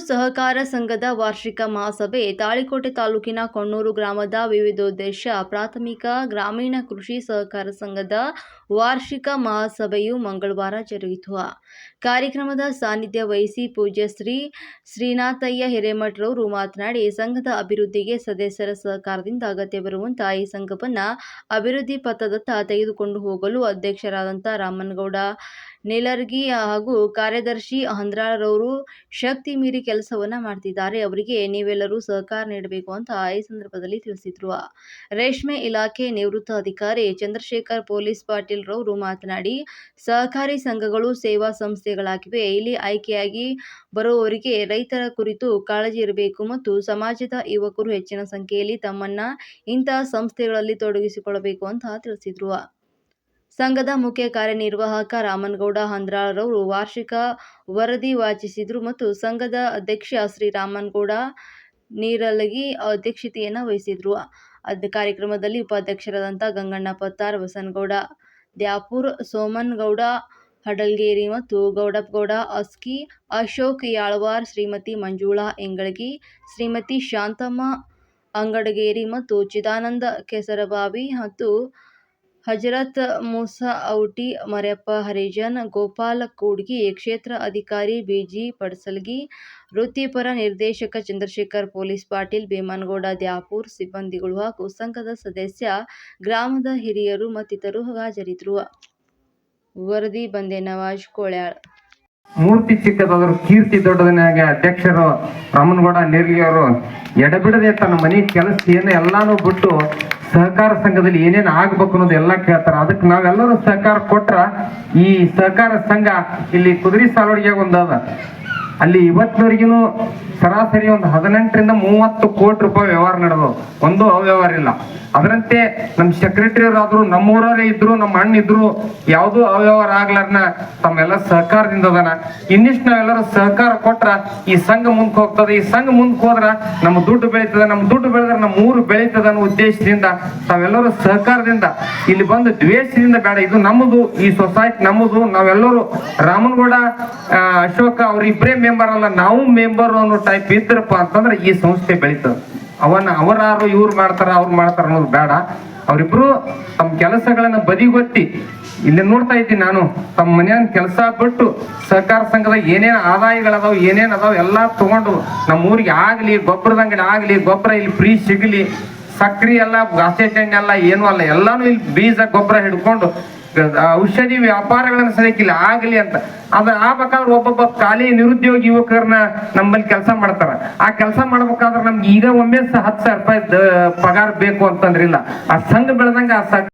ಸಹಕಾರ ಸಂಘದ ವಾರ್ಷಿಕ ಮಹಾಸಭೆ ತಾಳಿಕೋಟೆ ತಾಲೂಕಿನ ಕೊಣ್ಣೂರು ಗ್ರಾಮದ ವಿವಿಧೋದ್ದೇಶ ಪ್ರಾಥಮಿಕ ಗ್ರಾಮೀಣ ಕೃಷಿ ಸಹಕಾರ ಸಂಘದ ವಾರ್ಷಿಕ ಮಹಾಸಭೆಯು ಮಂಗಳವಾರ ಜರುಗಿತು. ಕಾರ್ಯಕ್ರಮದ ಸಾನ್ನಿಧ್ಯ ವಹಿಸಿ ಪೂಜ್ಯ ಶ್ರೀ ಶ್ರೀನಾಥಯ್ಯ ಹಿರೇಮಠರವರು ಮಾತನಾಡಿ, ಸಂಘದ ಅಭಿವೃದ್ಧಿಗೆ ಸದಸ್ಯರ ಸಹಕಾರದಿಂದ ಅಗತ್ಯ ಬರುವಂತಹ ಈ ಸಂಘವನ್ನು ಅಭಿವೃದ್ಧಿ ಪಥದತ್ತ ತೆಗೆದುಕೊಂಡು ಹೋಗಲು ಅಧ್ಯಕ್ಷರಾದಂಥ ರಾಮನಗೌಡ ನೇಲರ್ಗಿ ಹಾಗೂ ಕಾರ್ಯದರ್ಶಿ ಹಂದ್ರಾಳರವರು ಶಕ್ತಿ ಮೀರಿ ಕೆಲಸವನ್ನ ಮಾಡ್ತಿದ್ದಾರೆ. ಅವರಿಗೆ ನೀವೆಲ್ಲರೂ ಸಹಕಾರ ನೀಡಬೇಕು ಅಂತ ಈ ಸಂದರ್ಭದಲ್ಲಿ ತಿಳಿಸಿದ್ರು. ರೇಷ್ಮೆ ಇಲಾಖೆ ನಿವೃತ್ತ ಅಧಿಕಾರಿ ಚಂದ್ರಶೇಖರ್ ಪೊಲೀಸ್ ಪಾಟೀಲ್ ರವರು ಮಾತನಾಡಿ, ಸಹಕಾರಿ ಸಂಘಗಳು, ಸೇವಾ ಸಂಸ್ಥೆಗಳಾಗಿವೆ. ಇಲ್ಲಿ ಆಯ್ಕೆಯಾಗಿ ಬರುವವರಿಗೆ ರೈತರ ಕುರಿತು ಕಾಳಜಿ ಇರಬೇಕು ಮತ್ತು ಸಮಾಜದ ಯುವಕರು ಹೆಚ್ಚಿನ ಸಂಖ್ಯೆಯಲ್ಲಿ ತಮ್ಮನ್ನ ಇಂತಹ ಸಂಸ್ಥೆಗಳಲ್ಲಿ ತೊಡಗಿಸಿಕೊಳ್ಳಬೇಕು ಅಂತ ತಿಳಿಸಿದ್ರು. ಸಂಘದ ಮುಖ್ಯ ಕಾರ್ಯನಿರ್ವಾಹಕ ರಾಮನಗೌಡ ಹಂದ್ರಾಳರವರು ವಾರ್ಷಿಕ ವರದಿ ವಾಚಿಸಿದರು ಮತ್ತು ಸಂಘದ ಅಧ್ಯಕ್ಷ ಶ್ರೀ ರಾಮನಗೌಡ ನೀರಲಗಿ ಅಧ್ಯಕ್ಷತೆಯನ್ನು ವಹಿಸಿದರು. ಅದ ಕಾರ್ಯಕ್ರಮದಲ್ಲಿ ಉಪಾಧ್ಯಕ್ಷರಾದಂಥ ಗಂಗಣ್ಣ ಪತ್ತಾರ್, ಬಸನಗೌಡ ದ್ಯಾಪುರ್, ಸೋಮನಗೌಡ ಹಡಲ್ಗೇರಿ ಮತ್ತು ಗೌಡಪ್ಗೌಡ ಅಸ್ಕಿ, ಅಶೋಕ್ ಯಾಳ್ವಾರ್, ಶ್ರೀಮತಿ ಮಂಜುಳಾ ಎಂಗಳಗಿ ಶ್ರೀಮತಿ ಶಾಂತಮ್ಮ ಅಂಗಡಗೇರಿ ಮತ್ತು ಚಿದಾನಂದ ಕೆಸರಬಾವಿ ಮತ್ತು ಹಜರತ್ ಮೂಸಾ ಔಟಿ, ಮರ್ಯಪ್ಪ ಹರಿಜನ್, ಗೋಪಾಲ್ ಕೂಡ್ಗಿ, ಕ್ಷೇತ್ರ ಅಧಿಕಾರಿ ಬಿಜಿ ಪಡಸಲ್ಗಿ, ವೃತ್ತಿಪರ ನಿರ್ದೇಶಕ ಚಂದ್ರಶೇಖರ್, ಪೊಲೀಸ್ ಪಾಟೀಲ್ ಭೀಮನಗೌಡ, ದ್ಯಾಪೂರ್ ಸಿಬ್ಬಂದಿಗಳು ಹಾಗೂ ಸಂಘದ ಸದಸ್ಯ ಗ್ರಾಮದ ಹಿರಿಯರು ಮತ್ತಿತರರು ಹಾಜರಿದ್ದರು ವರದಿ ಬಂದೆ ನವಾಜ್ ಕೋಳ್ಯಾಳ್. ಮೂರ್ತಿ ಚಿಕ್ಕದಾದ್ರು ಕೀರ್ತಿ ದೊಡ್ಡದನಾಗ ಅಧ್ಯಕ್ಷರು ರಾಮನಗೌಡ ನೇರ್ಲಿ ಅವರು ಎಡಬಿಡದೆ ತನ್ನ ಮನೆ ಕೆಲಸ ಏನು ಎಲ್ಲಾನು ಬಿಟ್ಟು ಸಹಕಾರ ಸಂಘದಲ್ಲಿ ಏನೇನು ಆಗ್ಬೇಕು ಅನ್ನೋದು ಎಲ್ಲ ಕೇಳ್ತಾರ. ಅದಕ್ಕೆ ನಾವೆಲ್ಲರೂ ಸಹಕಾರ ಕೊಟ್ರ ಈ ಸಹಕಾರ ಸಂಘ ಇಲ್ಲಿ ಕುದುರೆ ಸಾಲೋಡಿಗೆ ಒಂದು ಅದ ಅಲ್ಲಿ ಇವತ್ತಿನವರೆಗೂ ಸರಾಸರಿ ಒಂದು ಹದಿನೆಂಟರಿಂದ ಮೂವತ್ತು ಕೋಟಿ ರೂಪಾಯಿ ವ್ಯವಹಾರ ನಡೆದು ಒಂದು ಅವ್ಯವಹಾರ ಇಲ್ಲ. ಅದರಂತೆ ನಮ್ಮ ಸೆಕ್ರೆಟರಿಯವರಾದ್ರು ನಮ್ಮೂರವರೇ ಇದ್ರು, ನಮ್ಮ ಅಣ್ಣ ಇದ್ರು, ಯಾವುದೂ ಅವ್ಯವಹಾರ ಆಗ್ಲಾರ್ನ ತಮ್ಮೆಲ್ಲ ಸಹಕಾರದಿಂದ ಅದನ್ನ ಇನ್ನಿಷ್ಟು ನಾವೆಲ್ಲರೂ ಸಹಕಾರ ಕೊಟ್ರ ಈ ಸಂಘ ಮುಂದಕ್ಕೆ ಹೋಗ್ತದೆ. ಈ ಸಂಘ ಮುಂದಕ್ಕೆ ಹೋದ್ರ ನಮ್ಮ ದುಡ್ಡು ಬೆಳೀತದೆ. ನಮ್ಮ ದುಡ್ಡು ಬೆಳೆದ್ರೆ ನಮ್ಮ ಊರು ಬೆಳೀತದೆ ಅನ್ನೋ ಉದ್ದೇಶದಿಂದ ತಾವೆಲ್ಲರೂ ಸಹಕಾರದಿಂದ ಇಲ್ಲಿ ಬಂದು ದ್ವೇಷದಿಂದ ಬೇಡ. ಇದು ನಮ್ಮದು, ಈ ಸೊಸೈಟಿ ನಮ್ಮದು. ನಾವೆಲ್ಲರೂ ರಾಮನಗೌಡ ಅಶೋಕ ಅವ್ರಿಬ್ರೇ ಮೆಂಬರ್ ಅಲ್ಲ, ನಾವು ಮೆಂಬರ್ ಅನ್ನೋ ಟೈಪ್ ಇದ್ರಪ್ಪ ಅಂತಂದ್ರೆ ಈ ಸಂಸ್ಥೆ ಬೆಳೀತದೆ. ಅವನ್ನ ಅವರಾರು ಇವ್ರು ಮಾಡ್ತಾರ, ಅವ್ರು ಮಾಡ್ತಾರ ಅನ್ನೋದು ಬೇಡ. ಅವರಿಬ್ರು ತಮ್ಮ ಕೆಲಸಗಳನ್ನ ಬದಿಗೊತ್ತಿ, ಇಲ್ಲಿ ನೋಡ್ತಾ ಇದ್ದೀನಿ ನಾನು ತಮ್ಮ ಮನೆಯನ್ನ ಕೆಲಸ ಬಿಟ್ಟು ಸಹಕಾರ ಸಂಘದ ಏನೇನು ಆದಾಯಗಳದಾವ್, ಏನೇನ್ ಅದಾವ್, ಎಲ್ಲಾ ತಗೊಂಡು ನಮ್ಮ ಊರಿಗೆ ಆಗ್ಲಿ ಗೊಬ್ಬರದ ಅಂಗಡಿ ಆಗ್ಲಿ ಗೊಬ್ಬರ ಇಲ್ಲಿ ಫ್ರೀ ಸಿಗ್ಲಿ, ಸಕ್ರಿ ಎಲ್ಲ ಗಾಸೆ ಎಣ್ಣೆ ಎಲ್ಲ, ಏನೂ ಅಲ್ಲ, ಎಲ್ಲಾನು ಇಲ್ಲಿ ಬೀಜ ಗೊಬ್ಬರ ಹಿಡ್ಕೊಂಡು ಔಷಧಿ ವ್ಯಾಪಾರಗಳನ್ನ ಸದ್ಯಕ್ಕೆ ಇಲ್ಲಿ ಆಗಲಿ ಅಂತ. ಅದ ಆಗ್ಬೇಕಾದ್ರೆ ಒಬ್ಬೊಬ್ಬ ಖಾಲಿ ನಿರುದ್ಯೋಗಿ ಯುವಕರನ್ನ ನಮ್ಮಲ್ಲಿ ಕೆಲಸ ಮಾಡ್ತಾರ. ಆ ಕೆಲಸ ಮಾಡ್ಬೇಕಾದ್ರೆ ನಮ್ಗೆ ಈಗ ಒಮ್ಮೆ ಹತ್ತು ಸಾವಿರ ರೂಪಾಯಿ ಪಗಾರ ಬೇಕು ಅಂತಂದ್ರಿಲ್ಲ. ಆ ಸಂಘ ಬೆಳೆದಂಗ ಆ